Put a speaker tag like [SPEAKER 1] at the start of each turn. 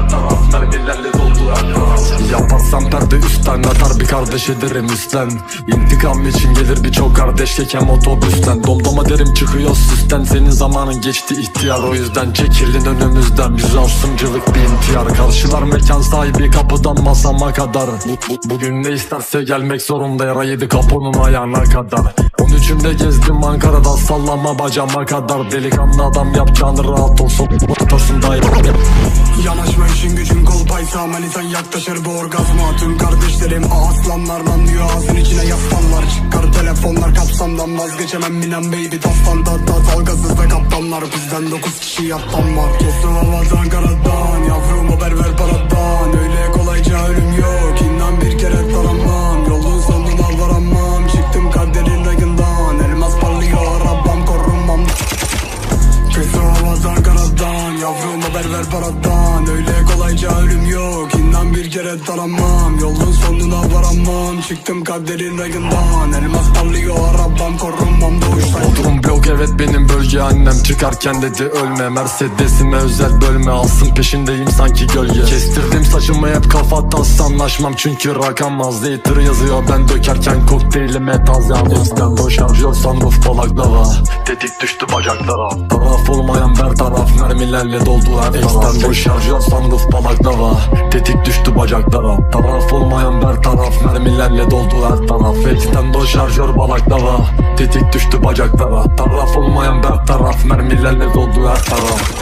[SPEAKER 1] her taraf Mermilerle doldu Yaparsam perde üstten atar bir kardeş ederim üstten. İntikam için gelir birçok kardeş kekem otobüsten. Doldama derim çıkıyor süsten Senin zamanın geçti ihtiyar. O yüzden Çekilin önümüzden biz asımcılık bir intihar Karşılar mekan sahibi kapıdan masama kadar. Bu, bu- Bugün ne isterse gelmek zorunda yara yedi kapının ayağına kadar. 13'ümde gezdim Ankara'da sallama bacama kadar. Delikanlı adam yapacağını rahat olsun ortasındayım
[SPEAKER 2] Yanaşma işin gücün kolpaysa Manitan yaklaşır bu orgazma. Tüm kardeşlerim aslanlar lan diyor ağzın içine yaslanlar. Çıkar telefonlar kapsamdan vazgeçemem Minem baby tastan tat tat Dalgasızda kaptanlar. Bizden dokuz kişi yattan var. Dostum havadan karadan Yavrum haber ver haber ver paradan Öyle kolayca ölüm yok. İnan bir kere taramam Yolun sonuna varamam. Çıktım kaderin rayından. Elmas parlıyor arabam korunmam doğuştan.
[SPEAKER 1] Bodrum blok evet benim bölge. Annem çıkarken dedi ölme. Mercedes'ime özel bölme. Alsın peşindeyim sanki gölge. Kestirdim saçımı hep kafa tas. Anlaşmam çünkü rakam az. Later yazıyor ben dökerken kokteylime taze Amix'ten boşarjör sunroof balıklava Tetik düştü bacaklara mermilerle doldu her taraf boşarjör sunroof balıklava Tetik düştü bacaklara. Taraf olmayan ber taraf mermilerle doldu her taraf Extendo şarjör balaklava Tetik düştü bacaklara. Taraf olmayan ber taraf mermilerle doldu her taraf. Şarjör